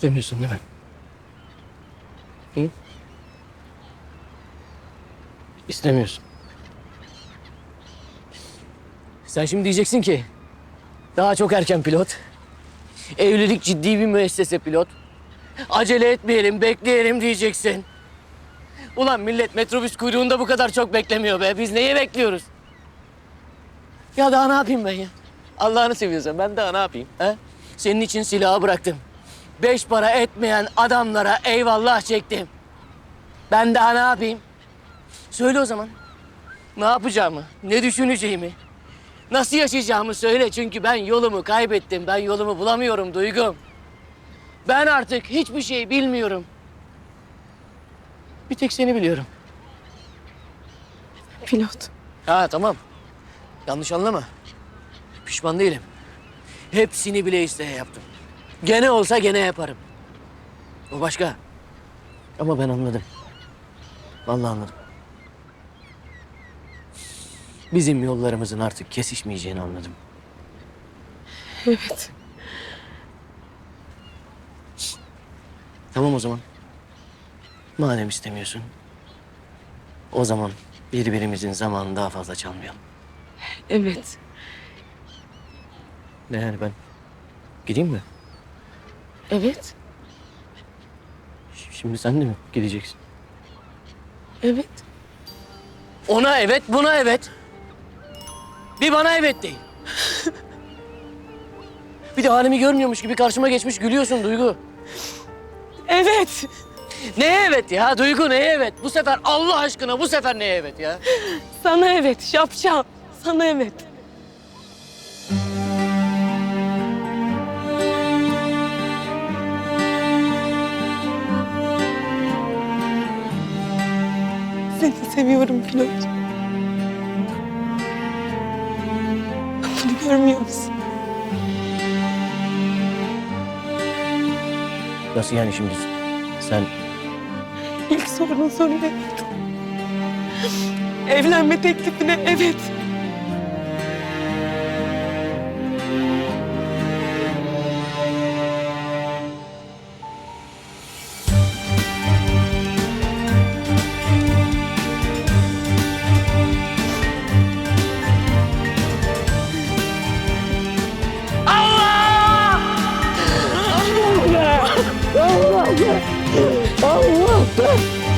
İstemiyorsun değil mi? Hı? İstemiyorsun. Sen şimdi diyeceksin ki daha çok erken pilot. Evlilik ciddi bir müessese pilot. Acele etmeyelim, bekleyelim diyeceksin. Ulan millet metrobüs kuyruğunda bu kadar çok beklemiyor be. Biz neyi bekliyoruz? Ya daha ne yapayım ben ya? Allah'ını seviyorsan ben daha ne yapayım? He? Senin için silahı bıraktım. Beş para etmeyen adamlara eyvallah çektim. Ben daha ne yapayım? Söyle o zaman. Ne yapacağımı, ne düşüneceğimi, nasıl yaşayacağımı söyle. Çünkü ben yolumu kaybettim. Ben yolumu bulamıyorum Duygum. Ben artık hiçbir şey bilmiyorum. Bir tek seni biliyorum. Pilot. Ha tamam. Yanlış anlama. Pişman değilim. Hepsini bile isteye yaptım. Gene olsa gene yaparım. O başka. Ama ben anladım. Vallahi anladım. Bizim yollarımızın artık kesişmeyeceğini anladım. Evet. Tamam o zaman. Madem istemiyorsun. O zaman birbirimizin zamanını daha fazla çalmayalım. Evet. Ne yani ben gideyim mi? Evet. Şimdi sen de mi gideceksin? Evet. Ona evet, buna evet. Bir bana evet değil. bir de halimi görmüyormuş gibi karşıma geçmiş gülüyorsun Duygu. Evet. Neye evet ya Duygu neye evet? Bu sefer Allah aşkına bu sefer neye evet ya? Sana evet. Şapşal. Sana evet. Seni seviyorum pilot. Bunu görmüyor musun? Nasıl yani şimdi sen İlk sorunun soru evet. Evlenme teklifine evet. Allah be!